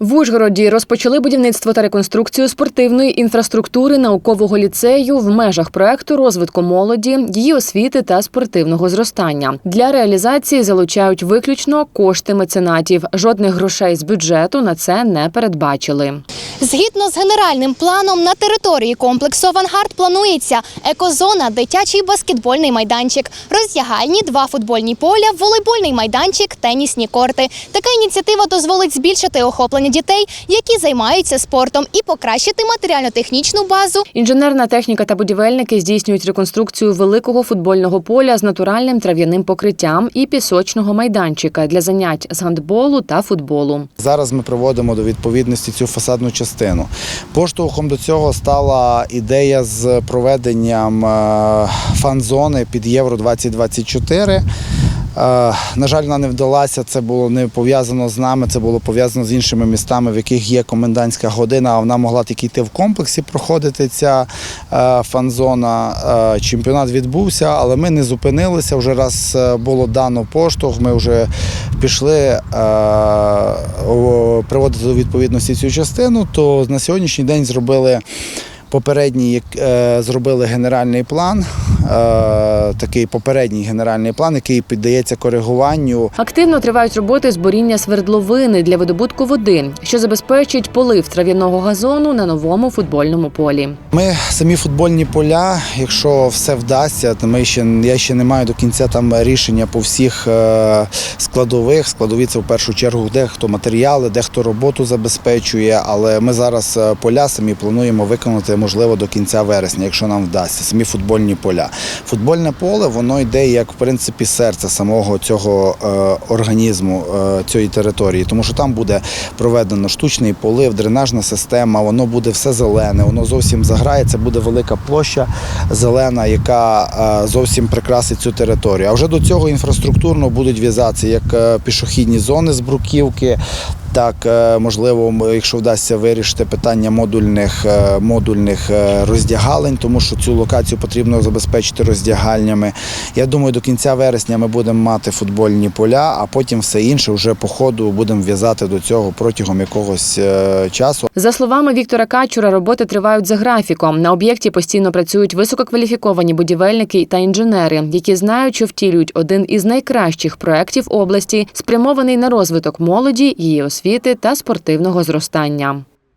В Ужгороді розпочали будівництво та реконструкцію спортивної інфраструктури наукового ліцею в межах проекту розвитку молоді, її освіти та спортивного зростання. Для реалізації залучають виключно кошти меценатів. Жодних грошей з бюджету на це не передбачили. Згідно з генеральним планом, на території комплексу «Авангард» планується екозона, дитячий баскетбольний майданчик, роздягальні, два футбольні поля, волейбольний майданчик, тенісні корти. Така ініціатива дозволить збільшити охоплення дітей, які займаються спортом, і покращити матеріально-технічну базу Інженерна техніка та будівельники здійснюють реконструкцію великого футбольного поля з натуральним трав'яним покриттям і пісочного майданчика для занять з гандболу та футболу. Зараз ми приводимо до відповідності цю фасадну частину. Поштовхом до цього стала ідея з проведенням е, фан-зони під Євро 2024. Е, На жаль, вона не вдалася. Це було не пов'язано з нами, це було пов'язано з іншими містами, в яких є комендантська година. А вона могла тільки йти в комплексі проходити ця е, фан-зона. Е, Чемпіонат відбувся, але ми не зупинилися. Вже раз було дано поштовх. Ми вже пішли приводити до відповідності цю частину. То на сьогоднішній день зробили. Попередній е, зробили генеральний план, е, такий попередній генеральний план, який піддається коригуванню. Активно тривають роботи з боріння свердловини для видобутку води, що забезпечить полив трав'яного газону на новому футбольному полі. Ми самі футбольні поля, якщо все вдасться, то ми ще я ще не маю до кінця там рішення по всіх е, складових. Складові це в першу чергу дехто матеріали, дехто роботу забезпечує. Але ми зараз е, поля самі плануємо виконати можливо до кінця вересня, якщо нам вдасться. Самі футбольні поля. Футбольне поле воно йде як в принципі серце самого цього е, організму е, цієї території, тому що там буде проведено штучний полив, дренажна система, воно буде все зелене, воно зовсім заграє. Це буде велика площа зелена, яка е, зовсім прикрасить цю територію. А вже до цього інфраструктурно будуть в'язатися як е, пішохідні зони з бруківки. Так, е, можливо, якщо вдасться вирішити питання модульних, е, модульних е, роздягалень, тому що цю локацію потрібно забезпечити роздягальнями. Я думаю, до кінця вересня ми будемо мати футбольні поля, а потім все інше вже по ходу будемо в'язати до цього протягом якогось часу. За словами Віктора Качура, роботи тривають за графіком. На об'єкті постійно працюють висококваліфіковані будівельники та інженери, які знають, що втілюють один із найкращих проєктів області, спрямований на розвиток молоді, її освіти та спортивного зростання.